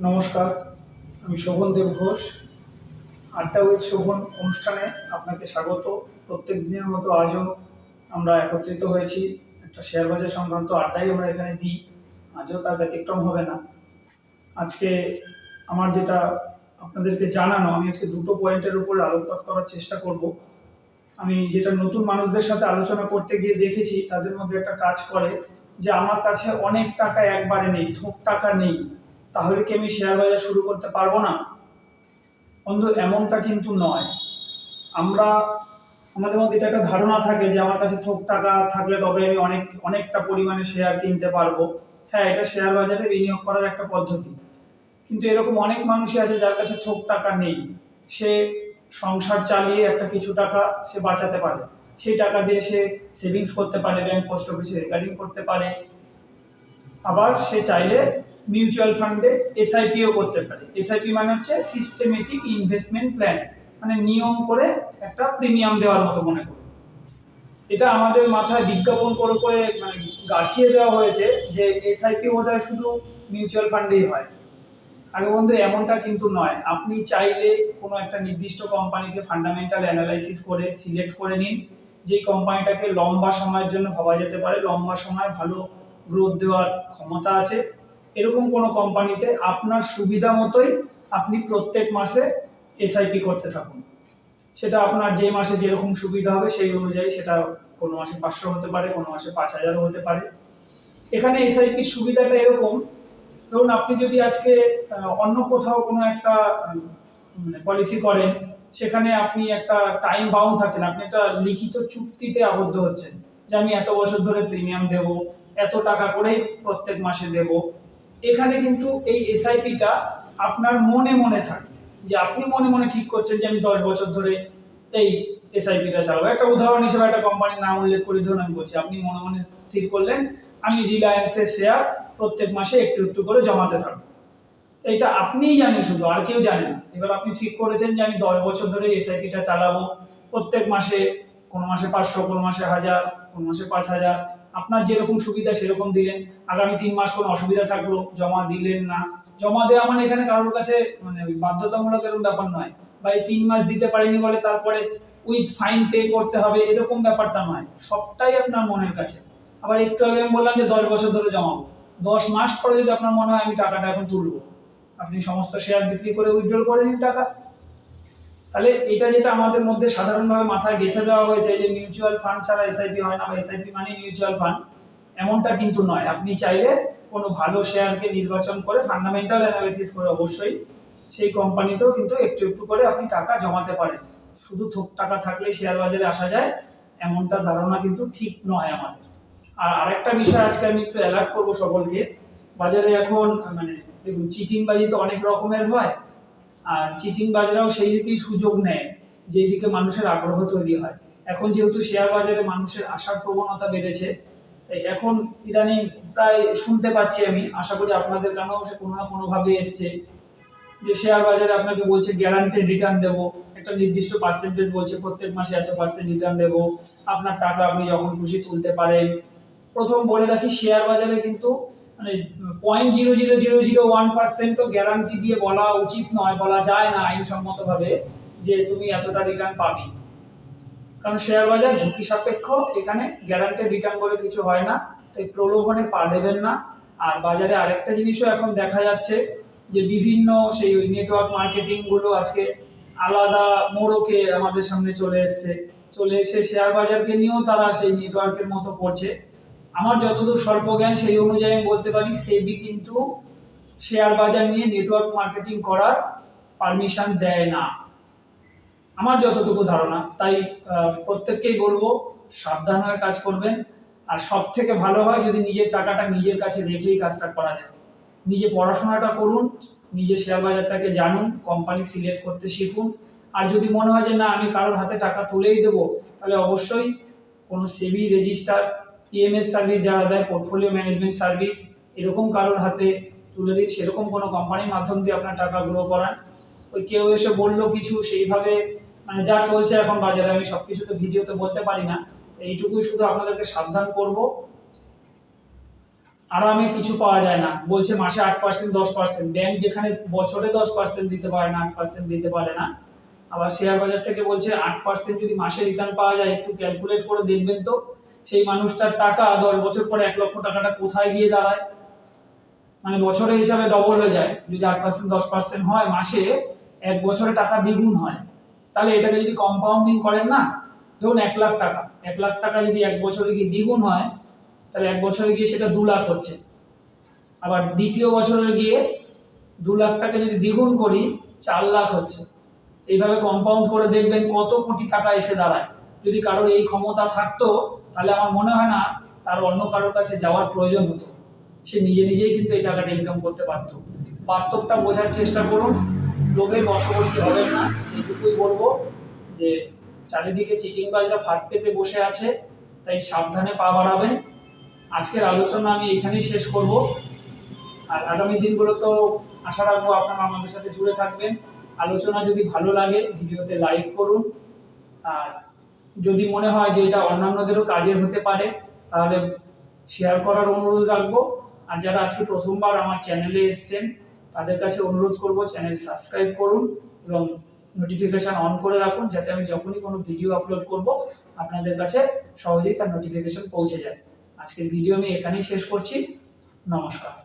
নমস্কার, আমি শোভন দেব ঘোষ। আড্ডা উইথ শোভন অনুষ্ঠানে আপনাকে স্বাগত। প্রত্যেক দিনের মতো আজও আমরা একত্রিত হয়েছি। একটা শেয়ার বাজার সংক্রান্ত আড্ডাই আমরা এখানে দিই। আজও তার ব্যতিক্রম হবে না। আজকে আমার যেটা আপনাদেরকে জানানো, আমি আজকে দুটো পয়েন্টের উপরে আলোকপাত করার চেষ্টা করব। আমি যেটা নতুন মানুষদের সাথে আলোচনা করতে গিয়ে দেখেছি, তাদের মধ্যে একটা কাজ করে যে আমার কাছে অনেক টাকা একবারে নেই থোক টাকা নেই। তাহলে কি আমি শেয়ার বাজার শুরু করতে পারব না? বন্ধু, এমনটা কিন্তু নয়। আমরা, আমাদের মধ্যে এটা একটা ধারণা থাকে যে আমার কাছে থোক টাকা থাকলে তবে আমি অনেক, অনেকটা পরিমাণে শেয়ার কিনতে পারব। হ্যাঁ এটা শেয়ার বাজারে বিনিয়োগ করার একটা পদ্ধতি। কিন্তু এরকম অনেক মানুষই আছে যার কাছে থোক টাকা নেই। সে সংসার চালিয়ে একটা কিছু টাকা সে বাঁচাতে পারে। সেই টাকা দিয়ে সে সেভিংস করতে পারে ব্যাংক পোস্ট অফিসে রেকারিং করতে পারে। আবার সে চাইলে মিউচুয়াল ফান্ডে এসআইপিও করতে পারে। এসআইপি মানে হচ্ছে সিস্টেমেটিক ইনভেস্টমেন্ট প্ল্যান মানে নিয়ম করে একটা প্রিমিয়াম দেওয়ার মতো মনে করুন এটা আমাদের মাথায় বিজ্ঞাপন করে করে মানে গাঁথিয়ে দেওয়া হয়েছে যে এসআইপি বোধহয় শুধু মিউচুয়াল ফান্ডেই হয়। আগে বন্ধু, এমনটা কিন্তু নয়। আপনি চাইলে কোনো একটা নির্দিষ্ট কোম্পানিকে ফান্ডামেন্টাল অ্যানালাইসিস করে সিলেক্ট করে নিন। যে কোম্পানিটাকে লম্বা সময়ের জন্য ভাবা যেতে পারে, লম্বা সময় ভালো গ্রোথ দেওয়ার ক্ষমতা আছে। এরকম কোনো কোম্পানিতে আপনার সুবিধা মতোই আপনি প্রত্যেক মাসে এসআইপি করতে থাকুন। সেটা আপনার যে মাসে যেরকম সুবিধা হবে সেই অনুযায়ী সেটা কোনো মাসে পাঁচশো হতে পারে, কোনো মাসে পাঁচ হাজারও হতে পারে। এখানে এসআইপির সুবিধাটা এরকম, ধরুন আপনি যদি আজকে অন্য কোথাও কোনো একটা পলিসি করেন, সেখানে আপনি একটা টাইম বাউন্ড থাকছেন, আপনি একটা লিখিত চুক্তিতে আবদ্ধ হচ্ছেন যে আমি এত বছর ধরে প্রিমিয়াম দেব, এত টাকা করেই প্রত্যেক মাসে দেব। এখানে কিন্তু এই এসআইপিটা আপনার মনে মনে থাকে। যে আপনি মনে মনে ঠিক করছেন যে আমি দশ বছর ধরে এই এসআইপিটা চালাবো। একটা উদাহরণ হিসেবে একটা কোম্পানির নাম উল্লেখ করে ধরুন আমি বলছি, আপনি মনে মনে স্থির করলেন, আমি রিলায়েন্সের শেয়ার প্রত্যেক মাসে একটু একটু করে জমাতে থাকব। এটা আপনিই জানেন শুধু, আর কেউ জানে না। এবার আপনি ঠিক করেছেন যে আমি দশ বছর ধরে এসআইপিটা চালাবো। প্রত্যেক মাসে কোনো মাসে পাঁচশো, কোনো মাসে হাজার, কোনো মাসে পাঁচ হাজার। আপনার যেরকম সুবিধা সেরকম দিলেন। আগামী তিন মাস কোনো অসুবিধা থাকল, জমা দিলেন না। জমা দেওয়া মানে এখানে কারোর কাছে মানে বাধ্যতামূলক এরকম ব্যাপার নয়। বা এই তিন মাস দিতে পারেনি বলে তারপরে উইথ ফাইন পে করতে হবে, এরকম ব্যাপারটা নয়। সবটাই আপনার মনের কাছে। আবার একটু আগে আমি বললাম যে দশ বছর ধরে জমাবো দশ মাস পরে যদি আপনার মনে হয় আমি টাকাটা এখন তুলবো, আপনি সমস্ত শেয়ার বিক্রি করে উইথড্রল করে নিন টাকা। তাহলে এটা যেটা আমাদের মধ্যে সাধারণভাবে মাথায় গেঁথে দেওয়া হয়েছে যে মিউচুয়াল ফান্ড ছাড়া এসআইপি হয় না বা এসআইপি মানে মিউচুয়াল ফান্ড এমনটা কিন্তু নয়। আপনি চাইলে কোনো ভালো শেয়ারকে নির্বাচন করে ফান্ডামেন্টাল অ্যানালিসিস করে অবশ্যই সেই কোম্পানিতেও কিন্তু একটু একটু করে আপনি টাকা জমাতে পারেন। শুধু থোক টাকা থাকলেই শেয়ার বাজারে আসা যায়, এমনটা ধারণা কিন্তু ঠিক নয় আমাদের। আর আরেকটা বিষয় আজকে আমি একটু অ্যালার্ট করব সকলকে। বাজারে এখন মানে দেখুন, চিটিংবাজি তো অনেক রকমের হয়। আর চিটিং বাজারাও সেই দিকেই সুযোগ নেয়, যেই দিকে মানুষের আগ্রহ তৈরি হয়। এখন যেহেতু শেয়ার বাজারে মানুষের আসার প্রবণতা বেড়েছে, তাই এখন ইদানিং প্রায় শুনতে পাচ্ছি আমি, আশা করি আপনাদের কানেও সে কোনো না কোনোভাবে এসছে, যে শেয়ার বাজারে আপনাকে বলছে গ্যারান্টেড রিটার্ন দেবো, একটা নির্দিষ্ট পার্সেন্টেজ বলছে প্রত্যেক মাসে এত পার্সেন্ট রিটার্ন দেবো, আপনার টাকা আপনি যখন খুশি তুলতে পারেন। প্রথম বলে রাখি শেয়ার বাজারে কিন্তু মানে point zero zero zero zero one পার্সেন্টও গ্যারান্টি দিয়ে বলা উচিত নয়, বলা যায় না আইনসম্মতভাবে যে তুমি এতটা রিটার্ন পাবি। কারণ শেয়ার বাজার ঝুঁকি সাপেক্ষ, এখানে গ্যারান্টেড রিটার্ন বলে কিছু হয় না, তাই প্রলোভনে পা দেবেন না। আর বাজারে আরেকটা জিনিসও এখন দেখা যাচ্ছে, যে বিভিন্ন সেই নেটওয়ার্ক মার্কেটিংগুলো আজকে আলাদা মোড়কে আমাদের সামনে চলে এসছে। চলে এসে শেয়ার বাজারকে নিয়েও তারা সেই নেটওয়ার্কের মতো করছে। আমার যতদূর স্বল্প জ্ঞান সেই অনুযায়ী আমি বলতে পারি সেবি কিন্তু শেয়ার বাজার নিয়ে নেটওয়ার্ক মার্কেটিং করার পারমিশন দেয় না। আমার যতটুকু ধারণা, তাই প্রত্যেককেই বলব, সাবধান হয়ে কাজ করবেন। আর সব থেকে ভালো হয় যদি নিজের টাকাটা নিজের কাছে রেখেই কাজটা করা যায়। নিজে পড়াশোনাটা করুন, নিজে শেয়ার বাজারটাকে জানুন কোম্পানি সিলেক্ট করতে শিখুন। আর যদি মনে হয় যে না, আমি কারোর হাতে টাকা তুলেই দেবো, তাহলে অবশ্যই কোনো সেবি রেজিস্টার ইএমএস সার্ভিস যারা দেয় পোর্টফোলিও ম্যানেজমেন্ট সার্ভিস এরকম কারোর হাতে তুলে দিন, সেরকম কোনো কোম্পানির মাধ্যম দিয়ে আপনার টাকা গ্রো করান। ওই কেউ এসে বলল কিছু, সেইভাবে মানে যা চলছে এখন বাজারে, আমি সব কিছু তো ভিডিওতে বলতে পারি না। এইটুকুই শুধু আপনাদেরকে সাবধান করব। আরামে কিছু পাওয়া যায় না। বলছে মাসে আট পার্সেন্ট দশ পার্সেন্ট ব্যাংক যেখানে বছরে দশ পার্সেন্ট দিতে পারে না, আট পার্সেন্ট দিতে পারে না। আবার শেয়ার বাজার থেকে বলছে আট পার্সেন্ট যদি মাসে রিটার্ন পাওয়া যায়, একটু ক্যালকুলেট করে দেখবেন তো। সেই মানুষটার টাকা দশ বছর পরে এক লক্ষ টাকাটা কোথায় গিয়ে দাঁড়ায়? মানে বছরের হিসাবে ডবল হয়ে যায়। যদি আট পার্সেন্ট দশ পার্সেন্ট হয় মাসে, এক বছরে টাকা দ্বিগুণ হয়। তাহলে এটাকে যদি কম্পাউন্ডিং করেন না, ধরুন এক লাখ টাকা। এক লাখ টাকা যদি এক বছরে গিয়ে দ্বিগুণ হয়, তাহলে এক বছরে গিয়ে সেটা দু লাখ হচ্ছে। আবার দ্বিতীয় বছরে গিয়ে দু লাখ টাকা যদি দ্বিগুণ করি, চার লাখ হচ্ছে। এইভাবে কম্পাউন্ড করে দেখবেন কত কোটি টাকা এসে দাঁড়ায়। যদি কারোর এই ক্ষমতা থাকতো তাহলে আমার মনে হয় না তার অন্য কারোর কাছে যাওয়ার প্রয়োজন হতো। সে নিজে নিজেই কিন্তু এই টাকাটা ইনকাম করতে পারতো। বাস্তবটা বোঝার চেষ্টা করুন, লোভের বশবর্তী হবেন না। এইটুকুই বলব যে, চারিদিকে চিটিংবাজরা ফাঁক পেতে বসে আছে, তাই সাবধানে পা বাড়াবেন। আজকের আলোচনা আমি এখানেই শেষ করব। আর আগামী দিনগুলো তো আশা রাখব আপনারা আমাদের সাথে জুড়ে থাকবেন। আলোচনা যদি ভালো লাগে, ভিডিওতে লাইক করুন। আর যদি মনে হয় যে এটা অন্যান্যদেরও কাজের হতে পারে, তাহলে শেয়ার করার অনুরোধ রাখব। আর যারা আজকে প্রথমবার আমার চ্যানেলে এসেছেন, তাদের কাছে অনুরোধ করব চ্যানেল সাবস্ক্রাইব করুন এবং নোটিফিকেশন অন করে রাখুন, যাতে আমি যখনই কোনো ভিডিও আপলোড করব, আপনাদের কাছে সহজেই তার নোটিফিকেশান পৌঁছে যায়। আজকের ভিডিও আমি এখানেই শেষ করছি। নমস্কার।